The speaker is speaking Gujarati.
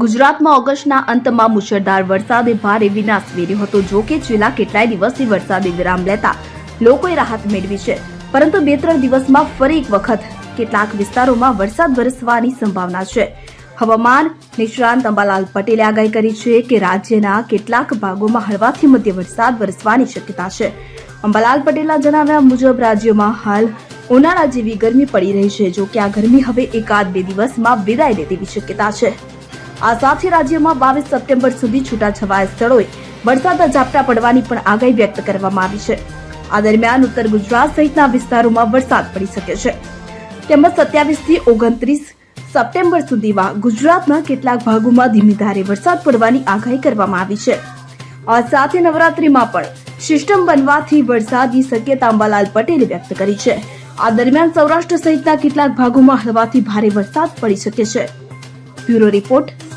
ગુજરાતમાં ઓગસ્ટના અંતમાં મુશળધાર વરસાદે ભારે વિનાશ વેર્યો હતો. જો કે છેલ્લા કેટલાય દિવસથી વરસાદે વિરામ લેતા લોકોએ રાહત મેળવી છે. પરંતુ બે ત્રણ દિવસમાં ફરી એક વખત કેટલાક વિસ્તારોમાં વરસાદ વરસવાની સંભાવના છે. હવામાન નિષ્ણાંત અંબાલાલ પટેલે આગાહી કરી છે કે રાજ્યના કેટલાક ભાગોમાં હળવાથી મધ્ય વરસાદ વરસવાની શક્યતા છે. અંબાલાલ પટેલના જણાવ્યા મુજબ, રાજ્યમાં હાલ ઉનાળા જેવી ગરમી પડી રહી છે. જો કે આ ગરમી હવે એકાદ બે દિવસમાં વિદાય લે તેવી શક્યતા છે. આ સાથે રાજ્યમાં બાવીસ સપ્ટેમ્બર સુધી છૂટાછવાયા સ્થળોએ વરસાદના ઝાપટા પડવાની પણ આગાહી વ્યક્ત કરવામાં આવી છે. આ દરમિયાન ઉત્તર ગુજરાત સહિતના વિસ્તારોમાં વરસાદ પડી શકે છે. તેમજ સત્યાવીસથી ઓગણત્રીસ સપ્ટેમ્બર સુધીમાં ગુજરાતના કેટલાક ભાગોમાં ધીમી ધારે વરસાદ પડવાની આગાહી કરવામાં આવી છે. આ સાથે નવરાત્રીમાં પણ સિસ્ટમ બનવાથી વરસાદની શક્યતા અંબાલાલ પટેલે વ્યક્ત કરી છે. આ દરમિયાન સૌરાષ્ટ્ર સહિતના કેટલાક ભાગોમાં હળવાથી ભારે વરસાદ પડી શકે છે. Bureau report